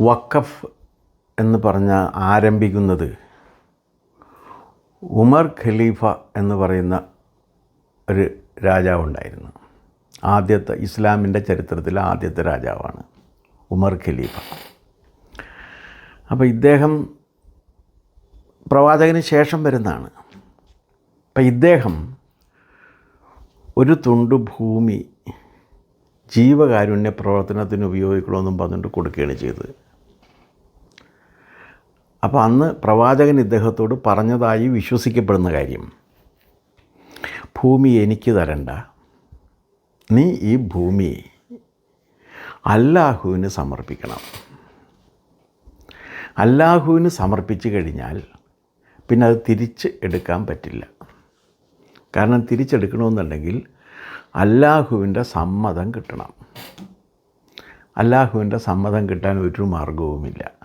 വഖഫ് എന്ന് പറഞ്ഞ ആരംഭിക്കുന്നത് ഉമർ ഖലീഫ എന്ന് പറയുന്ന ഒരു രാജാവുണ്ടായിരുന്നു. ആദ്യത്തെ ഇസ്ലാമിന്റെ ചരിത്രത്തിലെ ആദ്യത്തെ രാജാവാണ് ഉമർ ഖലീഫ. അപ്പോൾ ഇദ്ദേഹം പ്രവാചകന് ശേഷം വരുന്നതാണ്. അപ്പം ഇദ്ദേഹം ഒരു തുണ്ട് ഭൂമി ജീവകാരുണ്യ പ്രവർത്തനത്തിന് ഉപയോഗിക്കണമെന്നും പറഞ്ഞിട്ട് കൊടുക്കുകയാണ് ചെയ്തത്. അപ്പോൾ അന്ന് പ്രവാചകൻ ഇദ്ദേഹത്തോട് പറഞ്ഞതായി വിശ്വസിക്കപ്പെടുന്ന കാര്യം. ഭൂമി എനിക്ക് തരണ്ട. നീ ഈ ഭൂമി അല്ലാഹുവിന് സമർപ്പിക്കണം. അല്ലാഹുവിന് സമർപ്പിച്ചു കഴിഞ്ഞാൽ പിന്നെ അത് തിരിച്ച് എടുക്കാൻ പറ്റില്ല. കാരണം തിരിച്ചെടുക്കണമെന്നുണ്ടെങ്കിൽ അല്ലാഹുവിന്റെ സമ്മതം കിട്ടണം. അല്ലാഹുവിന്റെ സമ്മതം കിട്ടാൻ ഒരു മാർഗവുമില്ല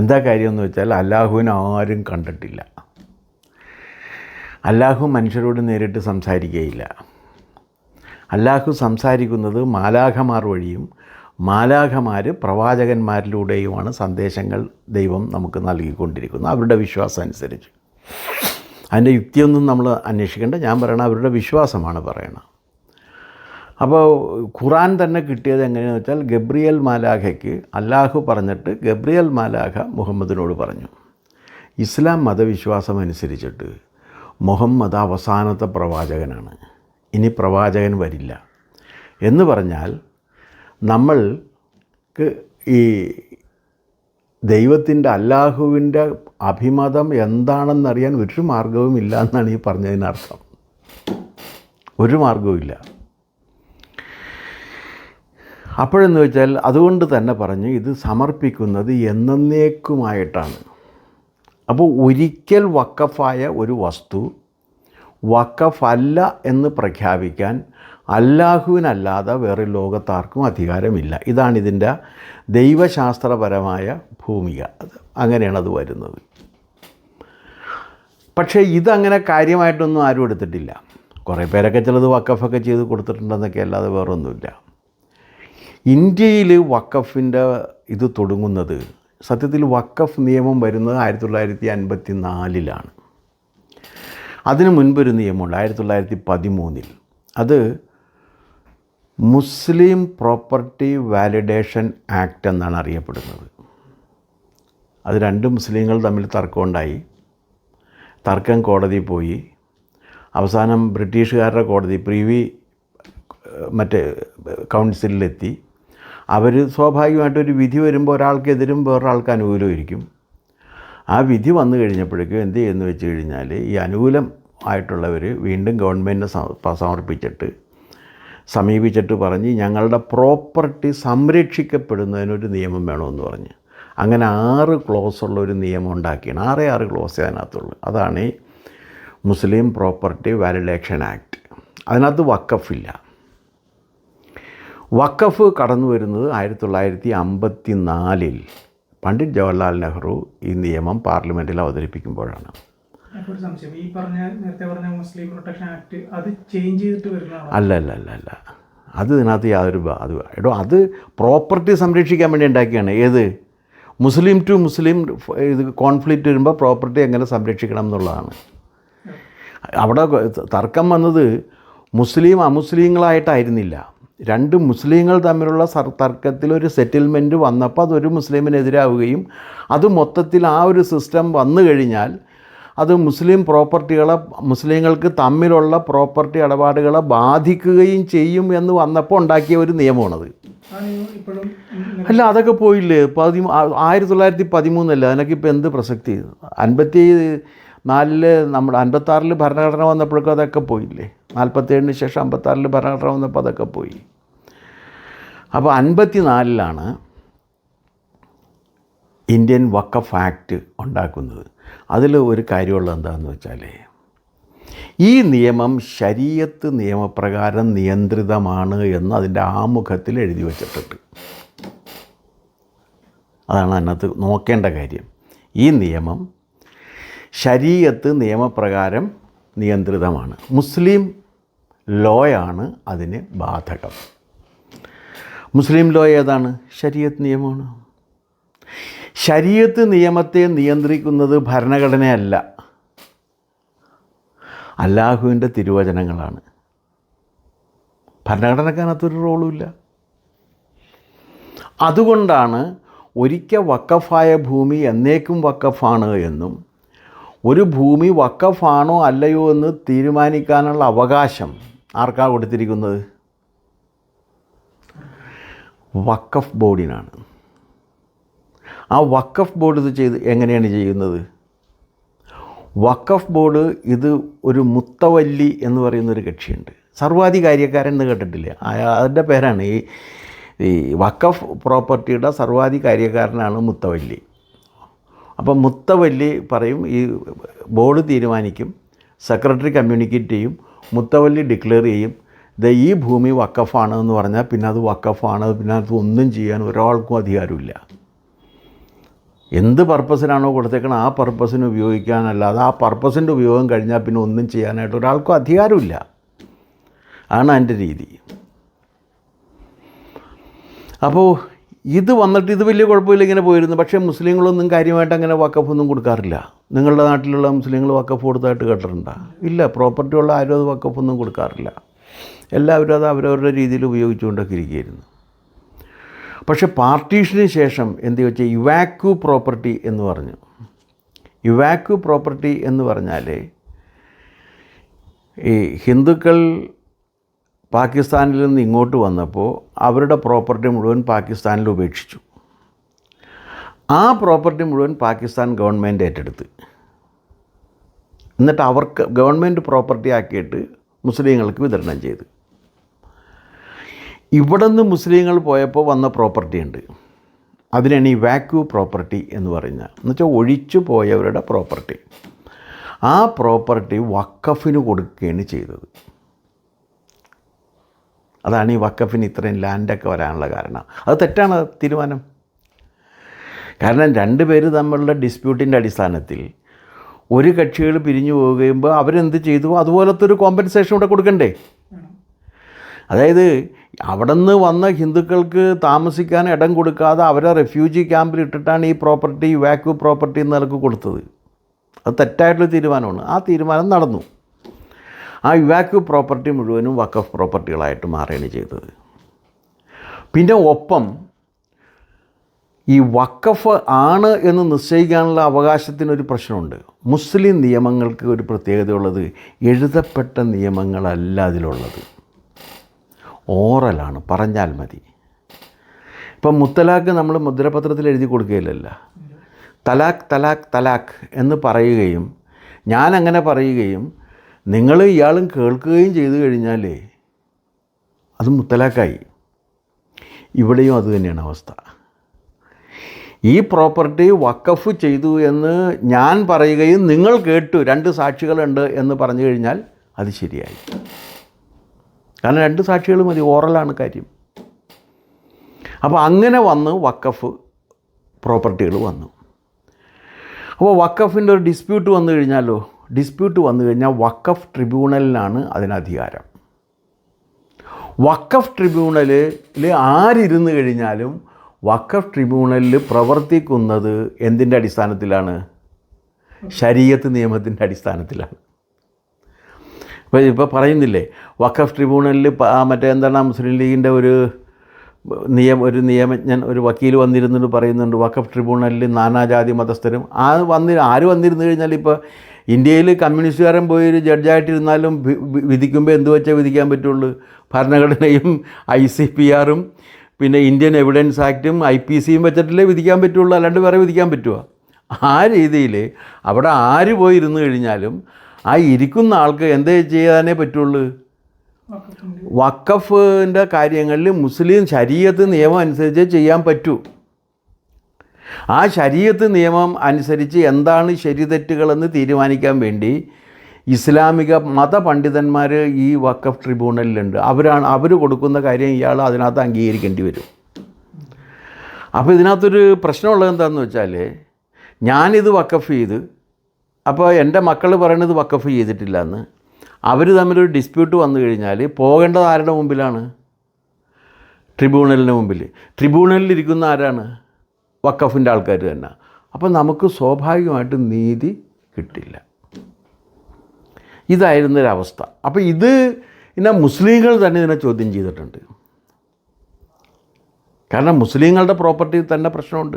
എന്താ കാര്യമെന്ന് വെച്ചാൽ അല്ലാഹുവിനെ ആരും കണ്ടിട്ടില്ല. അല്ലാഹു മനുഷ്യരോട് നേരിട്ട് സംസാരിക്കുകയില്ല. അല്ലാഹു സംസാരിക്കുന്നത് മാലാഖമാർ വഴിയും മാലാഖമാർ പ്രവാചകന്മാരിലൂടെയുമാണ് സന്ദേശങ്ങൾ ദൈവം നമുക്ക് നൽകിക്കൊണ്ടിരിക്കുന്നത്. അവരുടെ വിശ്വാസം അനുസരിച്ച്. അതിന്റെ യുക്തിയൊന്നും നമ്മൾ അന്വേഷിക്കേണ്ട. ഞാൻ പറയണ അവരുടെ വിശ്വാസമാണ് പറയണത്. അപ്പോൾ ഖുറാൻ തന്നെ കിട്ടിയത് എങ്ങനെയാണെന്ന് വെച്ചാൽ ഗബ്രിയൽ മാലാഖയ്ക്ക് അല്ലാഹു പറഞ്ഞിട്ട് ഗബ്രിയൽ മാലാഖ മുഹമ്മദിനോട് പറഞ്ഞു. ഇസ്ലാം മതവിശ്വാസം അനുസരിച്ചിട്ട് മുഹമ്മദ് അവസാനത്തെ പ്രവാചകനാണ്. ഇനി പ്രവാചകൻ വരില്ല. എന്ന് പറഞ്ഞാൽ നമ്മൾക്ക് ഈ ദൈവത്തിന്റെ അല്ലാഹുവിന്റെ അഭിമതം എന്താണെന്നറിയാൻ ഒരു മാർഗവും ഇല്ല എന്നാണ് ഈ പറഞ്ഞതിനർത്ഥം. ഒരു മാർഗവുമില്ല അപ്പോഴെന്ന് വെച്ചാൽ അതുകൊണ്ട് തന്നെ പറഞ്ഞു ഇത് സമർപ്പിക്കുന്നത് എന്നേക്കുമായിട്ടാണ്. അപ്പോൾ ഒരിക്കൽ വക്കഫായ ഒരു വസ്തു വക്കഫല്ല എന്ന് പ്രഖ്യാപിക്കാൻ അല്ലാഹുവിനല്ലാതെ വേറെ ലോകത്താർക്കും അധികാരമില്ല. ഇതാണ് ഇതിന്റെ ദൈവശാസ്ത്രപരമായ ഭൂമിക. അങ്ങനെയാണ് അത് വരുന്നത്. പക്ഷേ ഇതങ്ങനെ കാര്യമായിട്ടൊന്നും ആരും എടുത്തിട്ടില്ല. കുറേ പേരൊക്കെ ചിലത് വക്കഫൊക്കെ ചെയ്ത് കൊടുത്തിട്ടുണ്ടെന്നൊക്കെ അല്ലാതെ വേറൊന്നുമില്ല. ഇന്ത്യയിൽ വക്കഫിന്റെ ഇത് തുടങ്ങുന്നത് സത്യത്തിൽ വക്കഫ് നിയമം വരുന്നത് ആയിരത്തി തൊള്ളായിരത്തി അൻപത്തി നാലിലാണ് അതിനു മുൻപൊരു നിയമമുണ്ട് ആയിരത്തി തൊള്ളായിരത്തി പതിമൂന്നിൽ അത് മുസ്ലിം പ്രോപ്പർട്ടി വാലിഡേഷൻ ആക്ട് എന്നാണ് അറിയപ്പെടുന്നത്. അത് രണ്ട് മുസ്ലിങ്ങൾ തമ്മിൽ തർക്കമുണ്ടായി. തർക്കം കോടതി പോയി. അവസാനം ബ്രിട്ടീഷുകാരുടെ കോടതി പ്രീവി മറ്റേ കൗൺസിലിലെത്തി. അവർ സ്വാഭാവികമായിട്ട് ഒരു വിധി വരുമ്പോൾ ഒരാൾക്കെതിരും വേറൊരാൾക്ക് അനുകൂലമായിരിക്കും. ആ വിധി വന്നു കഴിഞ്ഞപ്പോഴേക്കും എന്ത് ചെയ്യുന്നു വെച്ച് കഴിഞ്ഞാൽ ഈ അനുകൂലം ആയിട്ടുള്ളവർ വീണ്ടും ഗവൺമെന്റിനെ സമർപ്പിച്ചിട്ട് സമീപിച്ചിട്ട് പറഞ്ഞ് ഞങ്ങളുടെ പ്രോപ്പർട്ടി സംരക്ഷിക്കപ്പെടുന്നതിനൊരു നിയമം വേണമെന്ന് പറഞ്ഞ്. അങ്ങനെ ആറ് ക്ലോസ് ഉള്ള ഒരു നിയമം ഉണ്ടാക്കിയാണ്. ആറേ ആറ് ക്ലോസ് അതിനകത്തുള്ളൂ. അതാണ് മുസ്ലിം പ്രോപ്പർട്ടി വാലിഡേഷൻ ആക്ട്. അതിനകത്ത് വക്കഫില്ല വക്കഫ് കടന്നു വരുന്നത് ആയിരത്തി തൊള്ളായിരത്തി അമ്പത്തി നാലിൽ പണ്ഡിറ്റ് ജവഹർലാൽ നെഹ്റു ഈ നിയമം പാർലമെന്റിൽ അവതരിപ്പിക്കുമ്പോഴാണ്. ഈ പറഞ്ഞ നേരത്തെ പറഞ്ഞ മുസ്ലിം പ്രൊട്ടക്ഷൻ ആക്ട് അത് ചേഞ്ച് ചെയ്തിട്ട് വരുന്നതാണോ അല്ല അല്ല അല്ല അല്ല. അത് ഇതിനകത്ത് യാതൊരു അത് എടോ അത് പ്രോപ്പർട്ടി സംരക്ഷിക്കാൻ വേണ്ടി ഉണ്ടാക്കിയാണ്. ഏത്? മുസ്ലിം ടു മുസ്ലിം ഇത് കോൺഫ്ലിക്റ്റ് വരുമ്പോൾ പ്രോപ്പർട്ടി എങ്ങനെ സംരക്ഷിക്കണം എന്നുള്ളതാണ്. അവിടെ തർക്കം വന്നത് മുസ്ലിം അമുസ്ലിങ്ങളായിട്ടായിരുന്നില്ല. രണ്ട് മുസ്ലിങ്ങൾ തമ്മിലുള്ള തർക്കത്തിൽ ഒരു സെറ്റിൽമെന്റ് വന്നപ്പോൾ അതൊരു മുസ്ലിമിനെതിരാവുകയും അത് മൊത്തത്തിൽ ആ ഒരു സിസ്റ്റം വന്നു കഴിഞ്ഞാൽ അത് മുസ്ലിം പ്രോപ്പർട്ടികളെ മുസ്ലിങ്ങൾക്ക് തമ്മിലുള്ള പ്രോപ്പർട്ടി ഇടപാടുകളെ ബാധിക്കുകയും ചെയ്യും എന്ന് വന്നപ്പോൾ ഉണ്ടാക്കിയ ഒരു നിയമമാണത്. അല്ല അതൊക്കെ പോയില്ലേ? പതി ആയിരത്തി തൊള്ളായിരത്തി പതിമൂന്നല്ലേ അതിനൊക്കെ ഇപ്പോൾ എന്ത് പ്രസക്തി? അൻപത്തി നാലിൽ നമ്മുടെ അൻപത്താറിൽ ഭരണഘടന വന്നപ്പോഴൊക്കെ അതൊക്കെ പോയില്ലേ? നാൽപ്പത്തേഴിന് ശേഷം അമ്പത്താറിൽ ഭരണഘടന വന്നപ്പോൾ അതൊക്കെ പോയി. അപ്പോൾ അൻപത്തി നാലിലാണ് ഇന്ത്യൻ വക്കഫ് ആക്ട് ഉണ്ടാക്കുന്നത്. അതിൽ ഒരു കാര്യമുള്ളത് എന്താണെന്ന് വെച്ചാൽ ഈ നിയമം ശരീരത്ത് നിയമപ്രകാരം നിയന്ത്രിതമാണ് എന്ന് അതിന്റെ ആമുഖത്തിൽ എഴുതി വച്ചിട്ടുണ്ട്. അതാണ് അതിനകത്ത് നോക്കേണ്ട കാര്യം. ഈ നിയമം ശരീരത്ത് നിയമപ്രകാരം നിയന്ത്രിതമാണ്. മുസ്ലിം ലോയാണ് അതിന് ബാധകം. മുസ്ലിം ലോ ഏതാണ്? ശരീഅത്ത് നിയമമാണ്. ശരീരത്ത് നിയമത്തെ നിയന്ത്രിക്കുന്നത് ഭരണഘടനയല്ല. അല്ലാഹുവിന്റെ തിരുവചനങ്ങളാണ്. ഭരണഘടനക്കകത്തൊരു റോളുമില്ല. അതുകൊണ്ടാണ് ഒരിക്കൽ വക്കഫായ ഭൂമി എന്നേക്കും വക്കഫാണ് എന്നും ഒരു ഭൂമി വക്കഫാണോ അല്ലയോ എന്ന് തീരുമാനിക്കാനുള്ള അവകാശം ആർക്കാ കൊടുത്തിരിക്കുന്നത്? വക്കഫ് ബോർഡിനാണ്. ആ വക്കഫ് ബോർഡ് ഇത് ചെയ്ത് എങ്ങനെയാണ് ചെയ്യുന്നത്? വക്കഫ് ബോർഡ് ഇത് ഒരു മുത്തവല്ലി എന്ന് പറയുന്നൊരു കക്ഷിയുണ്ട്. സർവാധികാര്യക്കാരൻ എന്ന് കേട്ടിട്ടില്ല. അതിന്റെ പേരാണ് ഈ ഈ വക്കഫ് പ്രോപ്പർട്ടിയുടെ സർവാധികാര്യക്കാരനാണ് മുത്തവല്ലി. അപ്പം മുത്തവല്ലി പറയും ഈ ബോർഡ് തീരുമാനിക്കും സെക്രട്ടറി കമ്മ്യൂണിക്കേറ്റ് ചെയ്യും മുത്തവല്ലി ഡിക്ലെയർ ചെയ്യും. ഇത് ഈ ഭൂമി വക്കഫാണ് എന്ന് പറഞ്ഞാൽ പിന്നെ അത് വക്കഫാണ് പിന്നെ അത് ഒന്നും ചെയ്യാൻ ഒരാൾക്കും അധികാരമില്ല. എന്ത് പർപ്പസിനാണോ കൊടുത്തേക്കണം ആ പർപ്പസിന് ഉപയോഗിക്കാനല്ലാതെ ആ പർപ്പസിന്റെ ഉപയോഗം കഴിഞ്ഞാൽ പിന്നെ ഒന്നും ചെയ്യാനായിട്ട് ഒരാൾക്കും അധികാരമില്ല. ആണ് അതിന്റെ രീതി. അപ്പോൾ ഇത് വന്നിട്ട് ഇത് വലിയ കുഴപ്പമില്ല ഇങ്ങനെ പോയിരുന്നു. പക്ഷേ മുസ്ലിങ്ങളൊന്നും കാര്യമായിട്ട് അങ്ങനെ വക്കഫൊന്നും കൊടുക്കാറില്ല. നിങ്ങളുടെ നാട്ടിലുള്ള മുസ്ലിങ്ങൾ വക്കഫ് കൊടുത്തായിട്ട് കേട്ടിട്ടുണ്ടോ? ഇല്ല പ്രോപ്പർട്ടി ഉള്ള ആരും അത് വക്കഫൊന്നും കൊടുക്കാറില്ല. എല്ലാവരും അത് അവരവരുടെ രീതിയിൽ ഉപയോഗിച്ചുകൊണ്ടൊക്കെ ഇരിക്കുകയായിരുന്നു പക്ഷെ പാർട്ടീഷന് ശേഷം എന്ത് വെച്ചാൽ ഇവാക്യു പ്രോപ്പർട്ടി എന്ന് പറഞ്ഞു. ഇവാക്യു പ്രോപ്പർട്ടി എന്ന് പറഞ്ഞാൽ ഈ ഹിന്ദുക്കൾ പാകിസ്ഥാനിൽ നിന്ന് ഇങ്ങോട്ട് വന്നപ്പോൾ അവരുടെ പ്രോപ്പർട്ടി മുഴുവൻ പാകിസ്ഥാനിൽ ഉപേക്ഷിച്ചു. ആ പ്രോപ്പർട്ടി മുഴുവൻ പാകിസ്ഥാൻ ഗവൺമെന്റ് ഏറ്റെടുത്ത്. എന്നിട്ട് അവർക്ക് ഗവൺമെന്റ് പ്രോപ്പർട്ടി ആക്കിയിട്ട് മുസ്ലിങ്ങൾക്ക് വിതരണം ചെയ്ത്. ഇവിടെ നിന്ന് മുസ്ലിങ്ങൾ പോയപ്പോൾ വന്ന പ്രോപ്പർട്ടി ഉണ്ട്. അതിനാണ് ഈ വാക്യൂ പ്രോപ്പർട്ടി എന്ന് പറയുന്നത്. എന്നുവെച്ചാൽ ഒഴിച്ചു പോയവരുടെ പ്രോപ്പർട്ടി. ആ പ്രോപ്പർട്ടി വക്കഫിന് കൊടുക്കുകയാണ് ചെയ്തത്. അതാണ് ഈ വക്കഫിന് ഇത്രയും ലാൻഡൊക്കെ വരാനുള്ള കാരണം. അത് തെറ്റാണ് തീരുമാനം? കാരണം രണ്ട് പേര് തമ്മിലുള്ള ഡിസ്പ്യൂട്ടിന്റെ അടിസ്ഥാനത്തിൽ ഒരു കക്ഷികൾ പിരിഞ്ഞു പോകുമ്പോൾ അവരെന്ത് ചെയ്തു? അതുപോലത്തെ ഒരു കോമ്പൻസേഷൻ ഇവിടെ കൊടുക്കണ്ടേ? അതായത് അവിടെ നിന്ന് വന്ന ഹിന്ദുക്കൾക്ക് താമസിക്കാൻ ഇടം കൊടുക്കാതെ അവരെ റെഫ്യൂജി ക്യാമ്പിൽ ഇട്ടിട്ടാണ് ഈ പ്രോപ്പർട്ടി വാക്യൂ പ്രോപ്പർട്ടി എന്നൊക്കെ കൊടുത്തത്. അത് തെറ്റായിട്ടുള്ള തീരുമാനമാണ്. ആ തീരുമാനം നടന്നു. ആ ഇവാക്യൂ പ്രോപ്പർട്ടി മുഴുവനും വക്കഫ് പ്രോപ്പർട്ടികളായിട്ട് മാറുകയാണ് ചെയ്തത്. പിന്നെ ഒപ്പം ഈ വക്കഫ് ആണ് എന്ന് നിശ്ചയിക്കാനുള്ള അവകാശത്തിനൊരു പ്രശ്നമുണ്ട്. മുസ്ലിം നിയമങ്ങൾക്ക് ഒരു പ്രത്യേകതയുള്ളത് എഴുതപ്പെട്ട നിയമങ്ങളല്ല അതിലുള്ളത്. ഓറലാണ് പറഞ്ഞാൽ മതി. ഇപ്പം മുത്തലാഖ് നമ്മൾ മുദ്രപത്രത്തിൽ എഴുതി കൊടുക്കുകയില്ലല്ല. തലാഖ് തലാഖ് തലാഖ് എന്ന് പറയുകയും ഞാനങ്ങനെ പറയുകയും നിങ്ങൾ ഇയാളും കേൾക്കുകയും ചെയ്തു കഴിഞ്ഞാലേ അത് മുത്തലാക്കായി ഇവിടെയും അത് തന്നെയാണ് അവസ്ഥ. ഈ പ്രോപ്പർട്ടി വക്കഫ് ചെയ്തു എന്ന് ഞാൻ പറയുകയും നിങ്ങൾ കേട്ടു രണ്ട് സാക്ഷികളുണ്ട് എന്ന് പറഞ്ഞു കഴിഞ്ഞാൽ അത് ശരിയായി. കാരണം രണ്ട് സാക്ഷികൾ മതി ഓറലാണ് കാര്യം. അപ്പോൾ അങ്ങനെ വന്ന് വക്കഫ് പ്രോപ്പർട്ടികൾ വന്നു. അപ്പോൾ വക്കഫിന്റെ ഒരു ഡിസ്പ്യൂട്ട് വന്നു കഴിഞ്ഞാലോ? ഡിസ്പ്യൂട്ട് വന്നു കഴിഞ്ഞാൽ വക്കഫ് ട്രിബ്യൂണലിനാണ് അതിനധികാരം. വക്കഫ് ട്രിബ്യൂണലിൽ ആരിരുന്ന് കഴിഞ്ഞാലും വക്കഫ് ട്രിബ്യൂണലിൽ പ്രവർത്തിക്കുന്നത് എന്തിന്റെ അടിസ്ഥാനത്തിലാണ്? ശരീരത്ത് നിയമത്തിന്റെ അടിസ്ഥാനത്തിലാണ്. ഇപ്പോൾ ഇപ്പോൾ പറയുന്നില്ലേ വഖഫ് ട്രിബ്യൂണലിൽ മറ്റേ എന്താണ് മുസ്ലിം ലീഗിന്റെ ഒരു നിയമ ഒരു നിയമജ്ഞൻ ഒരു വക്കീൽ വന്നിരുന്നിട്ട് പറയുന്നുണ്ട് വഖഫ് ട്രിബ്യൂണലിൽ നാനാജാതി മതസ്ഥരും. ആ വന്നി ആര് വന്നിരുന്നു കഴിഞ്ഞാൽ ഇപ്പോൾ ഇന്ത്യയിൽ കമ്മ്യൂണിസ്റ്റുകാരൻ പോയി ഒരു ജഡ്ജായിട്ടിരുന്നാലും വിധിക്കുമ്പോൾ എന്ത് വെച്ചാൽ വിധിക്കാൻ പറ്റുള്ളൂ? ഭരണഘടനയും ഐ സി പി ആറും പിന്നെ ഇന്ത്യൻ എവിഡൻസ് ആക്റ്റും ഐ പി സിയും വെച്ചിട്ടല്ലേ വിധിക്കാൻ പറ്റുള്ളൂ അല്ലാണ്ട് വേറെ വിധിക്കാൻ പറ്റുമോ ആ രീതിയിൽ അവിടെ ആര് പോയി ഇരുന്ന് കഴിഞ്ഞാലും ആ ഇരിക്കുന്ന ആൾക്ക് എന്തേ ചെയ്യാനേ പറ്റുള്ളൂ? വക്കഫിന്റെ കാര്യങ്ങളിൽ മുസ്ലിം ശരീഅത്ത് നിയമം അനുസരിച്ച് ചെയ്യാൻ പറ്റൂ. ആ ശരീരത്ത് നിയമം അനുസരിച്ച് എന്താണ് ശരി തെറ്റുകളെന്ന് തീരുമാനിക്കാൻ വേണ്ടി ഇസ്ലാമിക മതപണ്ഡിതന്മാർ ഈ വക്കഫ് ട്രിബ്യൂണലിലുണ്ട്. അവരാണ് അവർ കൊടുക്കുന്ന കാര്യം ഇയാൾ അതിനകത്ത് അംഗീകരിക്കേണ്ടി വരും. അപ്പോൾ ഇതിനകത്തൊരു പ്രശ്നമുള്ളത് എന്താണെന്ന് വെച്ചാൽ ഞാനിത് വക്കഫ് ചെയ്ത് അപ്പോൾ എന്റെ മക്കൾ പറയണത് വക്കഫ് ചെയ്തിട്ടില്ല എന്ന് അവർ തമ്മിലൊരു ഡിസ്പ്യൂട്ട് വന്നു കഴിഞ്ഞാൽ പോകേണ്ടത് ആരുടെ മുമ്പിലാണ്? ട്രിബ്യൂണലിന് മുമ്പിൽ ട്രിബ്യൂണലിൽ ഇരിക്കുന്ന ആരാണ്? വക്കഫിന്റെ ആൾക്കാർ തന്നെ. അപ്പം നമുക്ക് സ്വാഭാവികമായിട്ട് നീതി കിട്ടില്ല. ഇതായിരുന്നൊരവസ്ഥ. അപ്പോൾ ഇത് പിന്നെ മുസ്ലിങ്ങൾ തന്നെ ഇതിനെ ചോദ്യം ചെയ്തിട്ടുണ്ട്. കാരണം മുസ്ലിങ്ങളുടെ പ്രോപ്പർട്ടി തന്നെ പ്രശ്നമുണ്ട്.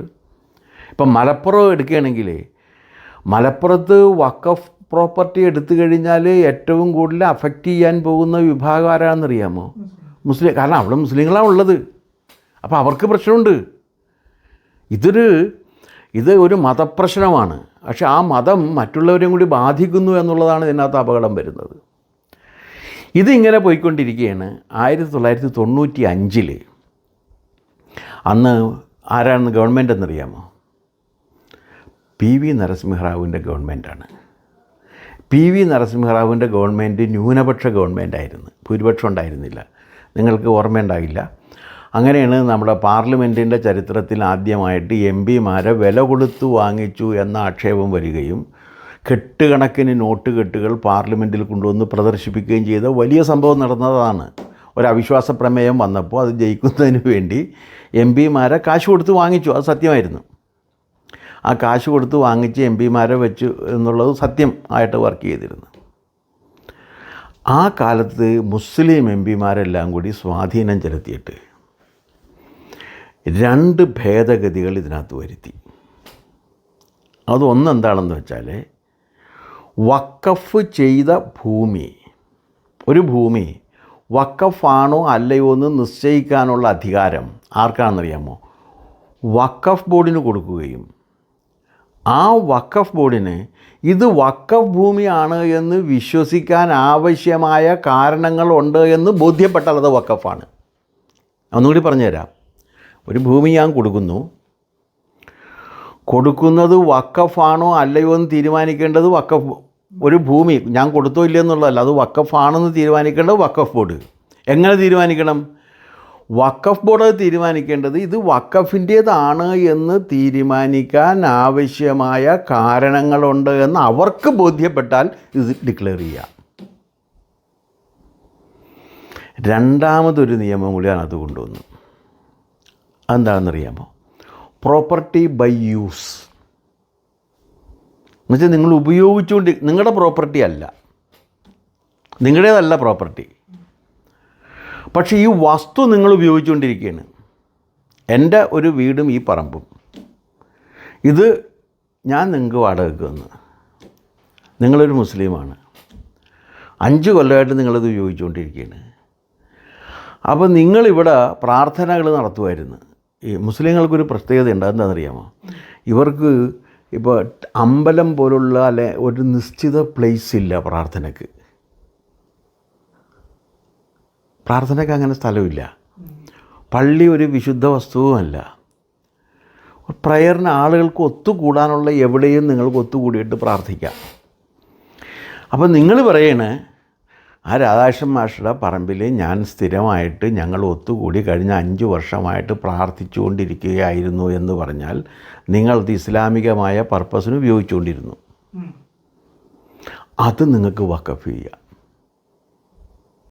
ഇപ്പം മലപ്പുറം എടുക്കുകയാണെങ്കിൽ മലപ്പുറത്ത് വക്കഫ് പ്രോപ്പർട്ടി എടുത്തു കഴിഞ്ഞാൽ ഏറ്റവും കൂടുതൽ അഫക്റ്റ് ചെയ്യാൻ പോകുന്ന വിഭാഗം ആരാണെന്നറിയാമോ? മുസ്ലിം കാരണം അവിടെ മുസ്ലിങ്ങളാണ് ഉള്ളത്. അപ്പോൾ അവർക്ക് പ്രശ്നമുണ്ട്. ഇതൊരു ഇത് ഒരു മതപ്രശ്നമാണ്. പക്ഷെ ആ മതം മറ്റുള്ളവരെയും കൂടി ബാധിക്കുന്നു എന്നുള്ളതാണ് ഇതിനകത്ത് അപകടം വരുന്നത്. ഇതിങ്ങനെ പോയിക്കൊണ്ടിരിക്കുകയാണ്. ആയിരത്തി തൊള്ളായിരത്തി തൊണ്ണൂറ്റി അഞ്ചിൽ അന്ന് ആരാണ് ഗവൺമെന്റ് എന്നറിയാമോ? പി വി നരസിംഹറാവുവിന്റെ ഗവൺമെന്റാണ് പി വി നരസിംഹറാവുവിന്റെ ഗവൺമെന്റ് ന്യൂനപക്ഷ ഗവൺമെന്റായിരുന്നു ഭൂരിപക്ഷം ഉണ്ടായിരുന്നില്ല. നിങ്ങൾക്ക് ഓർമ്മയുണ്ടാകില്ല അങ്ങനെയാണ് നമ്മുടെ പാർലമെന്റിന്റെ ചരിത്രത്തിൽ ആദ്യമായിട്ട് എം പിമാരെ വില കൊടുത്തു വാങ്ങിച്ചു എന്ന ആക്ഷേപം വരികയും കെട്ടുകണക്കിന് നോട്ട് കെട്ടുകൾ പാർലമെന്റിൽ കൊണ്ടുവന്ന് പ്രദർശിപ്പിക്കുകയും ചെയ്ത വലിയ സംഭവം നടന്നതാണ്. ഒരു അവിശ്വാസ പ്രമേയം വന്നപ്പോൾ അത് ജയിക്കുന്നതിന് വേണ്ടി എം പിമാരെ കാശ് കൊടുത്ത് വാങ്ങിച്ചു. അത് സത്യമായിരുന്നു. ആ കാശ് കൊടുത്ത് വാങ്ങിച്ച് എം പിമാരെ വെച്ചു എന്നുള്ളത് സത്യം ആയിട്ട് വർക്ക് ചെയ്തിരുന്നു. ആ കാലത്ത് മുസ്ലിം എം പിമാരെല്ലാം കൂടി സ്വാധീനം ചെലുത്തിയിട്ട് രണ്ട് ഭേദഗതികൾ ഇതിനകത്ത് വരുത്തി. അതൊന്നെന്താണെന്ന് വെച്ചാൽ വക്കഫ് ചെയ്ത ഭൂമി ഒരു ഭൂമി വക്കഫാണോ അല്ലയോ എന്ന് നിശ്ചയിക്കാനുള്ള അധികാരം ആർക്കാണെന്നറിയാമോ? വക്കഫ് ബോർഡിന് കൊടുക്കുകയും ആ വക്കഫ് ബോർഡിന് ഇത് വക്കഫ് ഭൂമിയാണ് എന്ന് വിശ്വസിക്കാൻ ആവശ്യമായ കാരണങ്ങളുണ്ട് എന്ന് ബോധ്യപ്പെട്ടാൽ അത് വക്കഫാണ് ഒന്നുകൂടി പറഞ്ഞുതരാം. ഒരു ഭൂമി ഞാൻ കൊടുക്കുന്നു. കൊടുക്കുന്നത് വക്കഫാണോ അല്ലയോ എന്ന് തീരുമാനിക്കേണ്ടത് വക്കഫ് ഒരു ഭൂമി ഞാൻ കൊടുത്തോ ഇല്ല എന്നുള്ളതല്ല അത് വക്കഫാണെന്ന് തീരുമാനിക്കേണ്ടത് വക്കഫ് ബോർഡ്. എങ്ങനെ തീരുമാനിക്കണം? വക്കഫ് ബോർഡ് തീരുമാനിക്കേണ്ടത് ഇത് വക്കഫിന്റേതാണ് എന്ന് തീരുമാനിക്കാൻ ആവശ്യമായ കാരണങ്ങളുണ്ട് എന്ന് അവർക്ക് ബോധ്യപ്പെട്ടാൽ ഇത് ഡിക്ലെയർ ചെയ്യാം. രണ്ടാമതൊരു നിയമം കൂടിയാണ് അത് കൊണ്ടുവന്നു അതെന്താണെന്നറിയാമോ പ്രോപ്പർട്ടി ബൈ യൂസ് എന്നുവെച്ചാൽ നിങ്ങൾ ഉപയോഗിച്ചുകൊണ്ട് നിങ്ങളുടെ പ്രോപ്പർട്ടി അല്ല. നിങ്ങളുടേതല്ല പ്രോപ്പർട്ടി പക്ഷേ ഈ വസ്തു നിങ്ങൾ ഉപയോഗിച്ചുകൊണ്ടിരിക്കുകയാണ്. എന്റെ ഒരു വീടും ഈ പറമ്പും. ഇത് ഞാൻ നിങ്ങൾക്ക് വാടകയ്ക്ക് വന്ന് നിങ്ങളൊരു മുസ്ലിമാണ്. അഞ്ച് കൊല്ലമായിട്ട് നിങ്ങളിത് ഉപയോഗിച്ചുകൊണ്ടിരിക്കുകയാണ്. അപ്പോൾ നിങ്ങളിവിടെ പ്രാർത്ഥനകൾ നടത്തുമായിരുന്നു. ഈ മുസ്ലിങ്ങൾക്കൊരു പ്രത്യേകത ഉണ്ട് ഇവർക്ക് ഇപ്പോൾ അമ്പലം പോലുള്ള അല്ലെ ഒരു നിശ്ചിത പ്ലേസ് ഇല്ല പ്രാർത്ഥനയ്ക്ക് പ്രാർത്ഥനയ്ക്ക് അങ്ങനെ സ്ഥലമില്ല. പള്ളി ഒരു വിശുദ്ധ വസ്തുവുമല്ല പ്രയറിന് ആളുകൾക്ക് ഒത്തുകൂടാനുള്ള എവിടെയും നിങ്ങൾക്ക് ഒത്തുകൂടിയിട്ട് പ്രാർത്ഥിക്കാം. അപ്പം നിങ്ങൾ പറയണേ ആ രാധാകൃഷ്ണൻ മാഷയുടെ പറമ്പിൽ ഞാൻ സ്ഥിരമായിട്ട് ഞങ്ങൾ ഒത്തുകൂടി കഴിഞ്ഞ അഞ്ച് വർഷമായിട്ട് പ്രാർത്ഥിച്ചുകൊണ്ടിരിക്കുകയായിരുന്നു എന്ന് പറഞ്ഞാൽ നിങ്ങളത് ഇസ്ലാമികമായ പർപ്പസിന് ഉപയോഗിച്ചുകൊണ്ടിരുന്നു. അത് നിങ്ങൾക്ക് വക്കഫ് ചെയ്യാം.